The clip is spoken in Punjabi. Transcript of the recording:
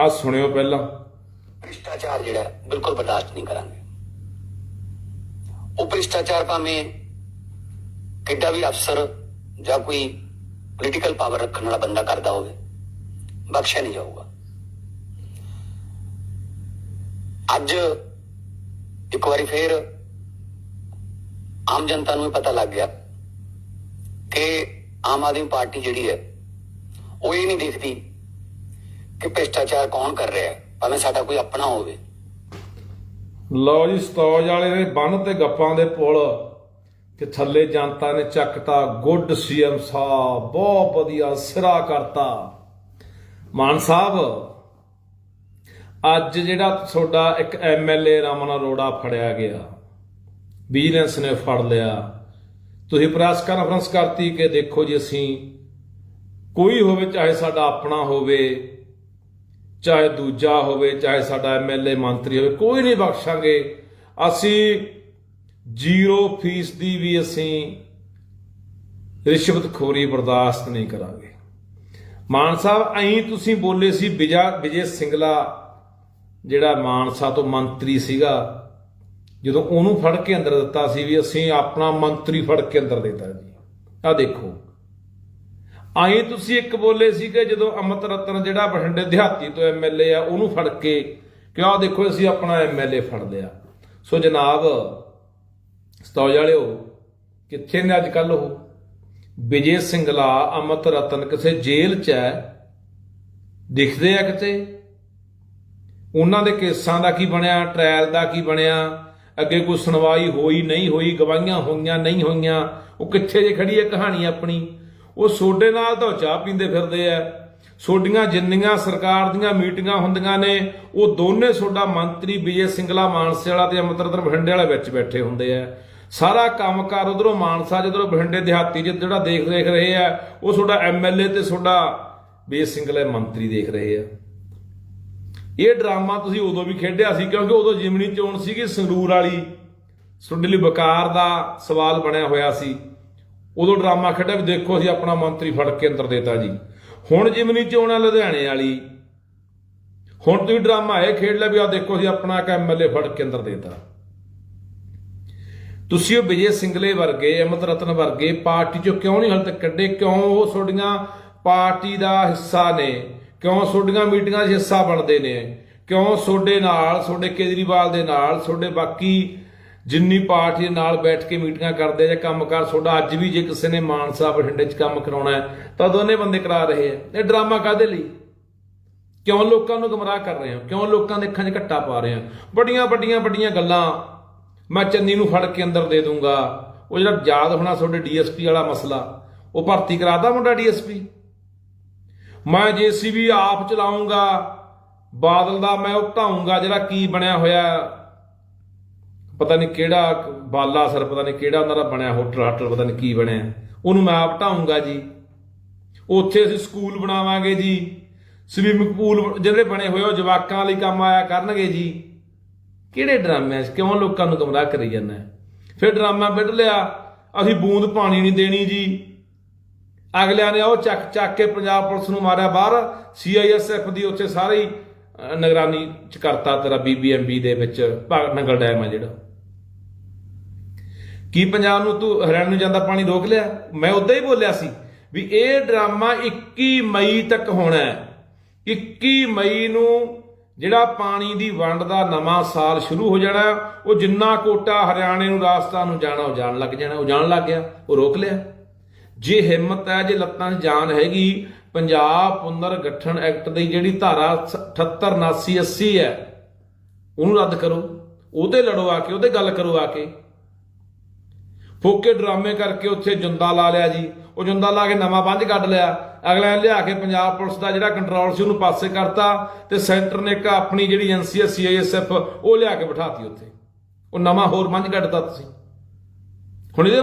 ਆ ਸੁਣਿਓ ਪਹਿਲਾਂ। ਭ੍ਰਿਸ਼ਟਾਚਾਰ ਜਿਹੜਾ, ਬਿਲਕੁਲ ਬਰਦਾਸ਼ਤ ਨਹੀਂ ਕਰਾਂਗੇ। ਉਹ ਭ੍ਰਿਸ਼ਟਾਚਾਰ ਭਾਵੇਂ ਕਿੱਡਾ ਵੀ ਅਫਸਰ ਜਾਂ ਕੋਈ ਪੋਲੀਟੀਕਲ ਪਾਵਰ ਰੱਖਣ ਵਾਲਾ ਬੰਦਾ ਕਰਦਾ ਹੋਵੇ, ਬਖਸ਼ਿਆ ਨਹੀਂ ਜਾਊਗਾ। ਅੱਜ ਇੱਕ ਵਾਰੀ ਫੇਰ ਆਮ ਜਨਤਾ ਨੂੰ ਇਹ ਪਤਾ ਲੱਗ ਗਿਆ ਕਿ ਆਮ ਆਦਮੀ ਪਾਰਟੀ ਜਿਹੜੀ ਹੈ, ਉਹ ਇਹ ਨਹੀਂ ਦੇਖਦੀ ਕਿ ਭ੍ਰਿਸ਼ਟਾਚਾਰ ਕੌਣ ਕਰ ਰਿਹਾ ਹੈ? ਭਾਵੇਂ ਸਾਡਾ ਕੋਈ ਆਪਣਾ ਹੋਵੇ। ਲਓ ਜੀ, ਸਤੌਜ ਵਾਲੇ ਦੇ ਬੰਨ ਤੇ ਗੱਪਾਂ ਦੇ ਪੁਲ ਤੇ ਥੱਲੇ ਜਨਤਾ ਨੇ ਚੱਕਤਾ ਗੁੱਡ ਸੀਐਮ ਸਾਹਿਬ, ਬਹੁਤ ਵਧੀਆ ਸਿਰਾ ਕਰਤਾ। ਮਾਨ ਸਾਹਿਬ, ਅੱਜ ਜਿਹੜਾ ਤੁਹਾਡਾ ਇੱਕ ਐਮਐਲਏ ਰਮਨ ਅਰੋੜਾ ਫੜਿਆ ਗਿਆ ਵਿਜੀਲੈਂਸ ਨੇ ਫੜ ਲਿਆ। ਤੁਸੀਂ ਪ੍ਰੈਸ ਕਾਨਫਰੰਸ ਕਰਤੀ ਕਿ ਦੇਖੋ ਜੀ ਅਸੀਂ ਕੋਈ ਹੋਵੇ, ਚਾਹੇ ਸਾਡਾ ਆਪਣਾ ਹੋਵੇ ਚਾਹੇ ਦੂਜਾ ਹੋਵੇ, ਚਾਹੇ ਸਾਡਾ ਐਮਐਲਏ ਮੰਤਰੀ ਹੋਵੇ, ਕੋਈ ਨਹੀਂ ਬਖਸ਼ਾਂਗੇ। ਅਸੀਂ ਜ਼ੀਰੋ ਫੀਸ ਦੀ ਵੀ ਅਸੀਂ ਰਿਸ਼ਵਤਖੋਰੀ ਬਰਦਾਸ਼ਤ ਨਹੀਂ ਕਰਾਂਗੇ। ਮਾਨ ਸਾਹਿਬ, ਐਂ ਤੁਸੀਂ ਬੋਲੇ ਸੀ, ਵਿਜਾ, ਵਿਜੇ ਸਿੰਗਲਾ, ਜਿਹੜਾ ਮਾਨਸਾ ਤੋਂ ਮੰਤਰੀ ਸੀਗਾ, ਜਦੋਂ ਉਹਨੂੰ ਫੜ ਕੇ ਅੰਦਰ ਦਿੱਤਾ ਸੀ ਵੀ ਅਸੀਂ ਆਪਣਾ ਮੰਤਰੀ ਫੜ ਕੇ ਅੰਦਰ ਦੇਤਾ ਜੀ। ਆ ਦੇਖੋ। ਆਏ ਤੁਸੀਂ ਇੱਕ ਬੋਲੇ ਸੀ ਕਿ ਜਦੋਂ ਅਮਤ ਰਤਨ ਜਿਹੜਾ ਬਠਿੰਡੇ ਦਿਹਾਤੀ ਤੋਂ ਐਮਐਲਏ ਆ, ਉਹਨੂੰ ਫੜ ਕੇ ਕਿ ਆਹ ਦੇਖੋ ਅਸੀਂ ਆਪਣਾ ਐਮਐਲਏ ਫੜ ਲਿਆ। ਸੋ ਜਨਾਬ, ਸਤੌਜ ਵਾਲਿਓ, ਕਿੱਥੇ ਨੇ ਅੱਜ ਕੱਲ ਉਹ? ਵਿਜੇ ਸਿੰਗਲਾ ਅਮਤ ਰਤਨ ਕਿਸੇ ਜੇਲ੍ਹ 'ਚ ਹੈ। ਦਿਖਦੇ ਆ ਕਿਤੇ? ਉਹਨਾਂ ਦੇ ਕੇਸਾਂ ਦਾ ਕੀ ਬਣਿਆ ਟ੍ਰਾਇਲ ਦਾ ਕੀ ਬਣਿਆ? ਅੱਗੇ ਕੋਈ ਸੁਣਵਾਈ ਹੋਈ, ਨਹੀਂ ਹੋਈ, ਗਵਾਹੀਆਂ ਹੋਈਆਂ, ਨਹੀਂ ਹੋਈਆਂ? ਉਹ ਕਿੱਥੇ ਜੇ ਖੜੀ ਹੈ ਕਹਾਣੀ ਆਪਣੀ? ਉਹ ਸੋਡੇ ਨਾਲ ਤਾਂ ਉਹ ਚਾਹ ਪੀਂਦੇ ਫਿਰਦੇ ਆ। ਸੋਡੀਆਂ ਜਿੰਨੀਆਂ ਸਰਕਾਰ ਦੀਆਂ ਮੀਟਿੰਗਾਂ ਹੁੰਦੀਆਂ ਨੇ, ਉਹ ਦੋਨੇ ਸੋਡਾ ਮੰਤਰੀ ਵਿਜੇ ਸਿੰਗਲਾ ਮਾਨਸੇ ਵਾਲਾ ਤੇ ਅਮਰਤਰ ਬਠਿੰਡੇ ਵਾਲੇ ਵਿੱਚ ਬੈਠੇ ਹੁੰਦੇ ਆ। ਸਾਰਾ ਕੰਮਕਾਰ ਉਧਰੋਂ ਮਾਨਸਾ ਜਦੋਂ ਬਠਿੰਡੇ ਦਿਹਾਤੀ 'ਚ ਜਿਹੜਾ ਦੇਖ ਦੇਖ ਰਹੇ ਆ, ਉਹ ਤੁਹਾਡਾ ਐਮਐਲਏ ਤੇ ਤੁਹਾਡਾ ਵਿਜੇ ਸਿੰਗਲਾ ਮੰਤਰੀ ਦੇਖ ਰਹੇ ਆ। ਇਹ ਡਰਾਮਾ ਤੁਸੀਂ ਉਦੋਂ ਵੀ ਖੇਡਿਆ ਸੀ ਕਿਉਂਕਿ ਉਦੋਂ ਜਿਮਨੀ ਚੋਣ ਸੀਗੀ ਸੰਗਰੂਰ ਵਾਲੀ। ਤੁਹਾਡੇ ਲਈ ਬਕਾਰ ਦਾ ਸਵਾਲ ਬਣਿਆ ਹੋਇਆ ਸੀ। ਉਦੋਂ ਡਰਾਮਾ ਖੇਡਿਆ ਵੀ ਦੇਖੋ ਅਸੀਂ ਆਪਣਾ ਮੰਤਰੀ ਫੜ ਕੇ ਅੰਦਰ ਦੇਤਾ ਜੀ। ਹੁਣ ਜਿਮਨੀ ਚੋਣ ਆ ਲੁਧਿਆਣੇ ਵਾਲੀ, ਹੁਣ ਤੁਸੀਂ ਡਰਾਮਾ ਇਹ ਖੇਡ ਲਿਆ ਵੀ ਆ ਦੇਖੋ ਅਸੀਂ ਆਪਣਾ ਇੱਕ ਐਮਐਲਏ ਫੜ ਕੇ ਅੰਦਰ ਦੇਤਾ। ਤੁਸੀਂ ਉਹ ਵਿਜੇ ਸਿੰਗਲੇ ਵਰਗੇ ਅਮਤ ਰਤਨ ਵਰਗੇ ਪਾਰਟੀ ਚੋਂ ਕਿਉਂ ਨਹੀਂ ਹਲ ਤੱਕ ਕੱਢੇ? ਕਿਉਂ ਉਹ ਤੁਹਾਡੀਆਂ ਪਾਰਟੀ ਦਾ ਹਿੱਸਾ ਨੇ? ਕਿਉਂ ਤੁਹਾਡੀਆਂ ਮੀਟਿੰਗਾਂ 'ਚ ਹਿੱਸਾ ਬਣਦੇ ਨੇ? ਕਿਉਂ ਤੁਹਾਡੇ ਨਾਲ, ਤੁਹਾਡੇ ਕੇਜਰੀਵਾਲ ਦੇ ਨਾਲ, ਤੁਹਾਡੇ ਬਾਕੀ ਜਿੰਨੀ ਪਾਰਟੀ ਨਾਲ ਬੈਠ ਕੇ ਮੀਟਿੰਗਾਂ ਕਰਦੇ ਜਾਂ ਕੰਮ ਕੰਮਕਾਰ, ਤੁਹਾਡਾ ਅੱਜ ਵੀ ਜੇ ਕਿਸੇ ਨੇ ਮਾਨਸਾ ਬਠਿੰਡੇ 'ਚ ਕੰਮ ਕਰਾਉਣਾ ਹੈ, ਤਾਂ ਦੋਨੇ ਬੰਦੇ ਕਰਾ ਰਹੇ ਆ। ਇਹ ਡਰਾਮਾ ਕਾਦੇ ਲਈ? ਕਿਉਂ ਲੋਕਾਂ ਨੂੰ ਗਮਰਾਹ ਕਰ ਰਹੇ ਹੋ? ਕਿਉਂ ਲੋਕਾਂ ਦੇ ਅੱਖਾਂ 'ਚ ਘੱਟਾ ਪਾ ਰਹੇ ਹੋ? ਬੜੀਆਂ ਵੱਡੀਆਂ ਵੱਡੀਆਂ ਗੱਲਾਂ ਮੈਂ ਚੰਨੀ ਨੂੰ ਫੜ ਕੇ ਅੰਦਰ ਦੇ ਦੂੰਗਾ। ਉਹ ਜਿਹੜਾ ਯਾਦ ਹੋਣਾ ਤੁਹਾਡੇ ਡੀਐਸਪੀ ਵਾਲਾ ਮਸਲਾ, ਉਹ ਭਰਤੀ ਕਰਾਦਾ ਮੁੰਡਾ ਡੀਐਸਪੀ ਮੈਂ ਜੀਸੀਬੀ ਆਪ ਚਲਾਉਂਗਾ, ਬਾਦਲ ਦਾ ਮੈਂ ਉਹ ਢਾਉਂਗਾ ਜਿਹੜਾ ਕੀ ਬਣਿਆ ਹੋਇਆ। ਪਤਾ ਨਹੀਂ ਕਿਹੜਾ ਬਾਲਾ ਸਰ ਪਤਾ ਨਹੀਂ ਕਿਹੜਾ ਉਹਨਾਂ ਦਾ ਬਣਿਆ ਹੋਟਲ ਹਾਟਲ ਪਤਾ ਨਹੀਂ ਕੀ ਬਣਿਆ। ਉਹਨੂੰ ਮੈਂ ਆਪ ਢਾਉਂਗਾ ਜੀ। ਉੱਥੇ ਅਸੀਂ ਸਕੂਲ ਬਣਾਵਾਂਗੇ ਜੀ। ਸਵਿਮਿੰਗ ਪੂਲ ਜਿਹੜੇ ਬਣੇ ਹੋਏ ਉਹ ਜਵਾਕਾਂ ਲਈ ਕੰਮ ਆਇਆ ਕਰਨਗੇ ਜੀ। ਕਿਹੜੇ ਡਰਾਮੇ ਕਿਉਂ ਲੋਕਾਂ ਨੂੰ ਗਮਰਾਹ ਕਰੀ ਜਾਂਦਾ ਫਿਰ ਡਰਾਮਾ ਵਿੱਢ ਲਿਆ। ਅਸੀਂ ਬੂੰਦ ਪਾਣੀ ਨਹੀਂ ਦੇਣੀ ਜੀ। ਅਗਲਿਆਂ ਨੇ ਉਹ ਚੱਕ ਚੱਕ ਕੇ ਪੰਜਾਬ ਪੁਲਿਸ ਨੂੰ ਮਾਰਿਆ ਬਾਹਰ। ਸੀਆਈਐਸਐਫ ਦੀ ਉੱਥੇ ਸਾਰੀ ਨਿਗਰਾਨੀ ਚ ਕਰਤਾ ਤੇਰਾ ਬੀਬੀਐਮਬੀ ਦੇ ਵਿੱਚ, ਭਾਗ ਨੰਗਲ ਡੈਮ ਆ ਜਿਹੜਾ। ਕੀ ਪੰਜਾਬ ਨੂੰ ਤੂੰ ਹਰਿਆਣਾ ਨੂੰ ਜਾਂਦਾ ਪਾਣੀ ਰੋਕ ਲਿਆ? ਮੈਂ ਉਦਾਂ ਹੀ ਬੋਲਿਆ ਸੀ ਵੀ ਇਹ ਡਰਾਮਾ 21 ਮਈ ਤੱਕ ਹੋਣਾ ਹੈ। 21 ਮਈ ਨੂੰ ਜਿਹੜਾ ਪਾਣੀ ਦੀ ਵੰਡ ਦਾ ਨਵਾਂ ਸਾਲ ਸ਼ੁਰੂ ਹੋ ਜਾਣਾ, ਉਹ ਜਿੰਨਾ ਕੋਟਾ ਹਰਿਆਣੇ ਨੂੰ, ਰਾਜਸਥਾਨ ਨੂੰ ਜਾਣਾ, ਉਹ ਜਾਣ ਲੱਗ ਜਾਣਾ, ਉਹ ਜਾਣ ਲੱਗ ਗਿਆ, ਉਹ ਰੋਕ ਲਿਆ। ਜੇ ਹਿੰਮਤ ਹੈ, ਜੇ ਲੱਤਾਂ 'ਚ ਜਾਨ ਹੈਗੀ, ਪੰਜਾਬ ਪੁਨਰ ਗਠਨ ਐਕਟ ਦੀ ਜਿਹੜੀ ਧਾਰਾ 78 79 80 ਹੈ, ਉਹਨੂੰ ਰੱਦ ਕਰੋ। ਉਹਦੇ ਲੜੋ ਆ ਕੇ, ਉਹਦੇ ਗੱਲ ਕਰੋ ਆ ਕੇ। ਫੋਕੇ ਡਰਾਮੇ ਕਰਕੇ ਉੱਥੇ ਜੁੰਦਾ ਲਾ ਲਿਆ ਜੀ। ਉਹ ਜੁੰਦਾ ਲਾ ਕੇ ਨਵਾਂ ਬੰਝ ਕੱਢ ਲਿਆ। ਅਗਲੇ ਲਿਆ ਕੇ ਪੰਜਾਬ ਪੁਲਿਸ ਦਾ ਜਿਹੜਾ ਕੰਟਰੋਲ ਸੀ, ਉਹਨੂੰ ਪਾਸੇ ਕਰਤਾ ਤੇ ਸੈਂਟਰ ਨੇ ਇੱਕ ਆਪਣੀ ਜਿਹੜੀ ਏਜੰਸੀ ਹੈ ਸੀਆਈਐਸਐਫ ਉਹ ਲਿਆ ਕੇ ਬਿਠਾਤੀ ਉੱਥੇ। ਉਹ ਨਵਾਂ ਹੋਰ ਬੰਜ ਕੱਢਤਾ ਤੁਸੀਂ। ਹੁਣ ਇਹਦੇ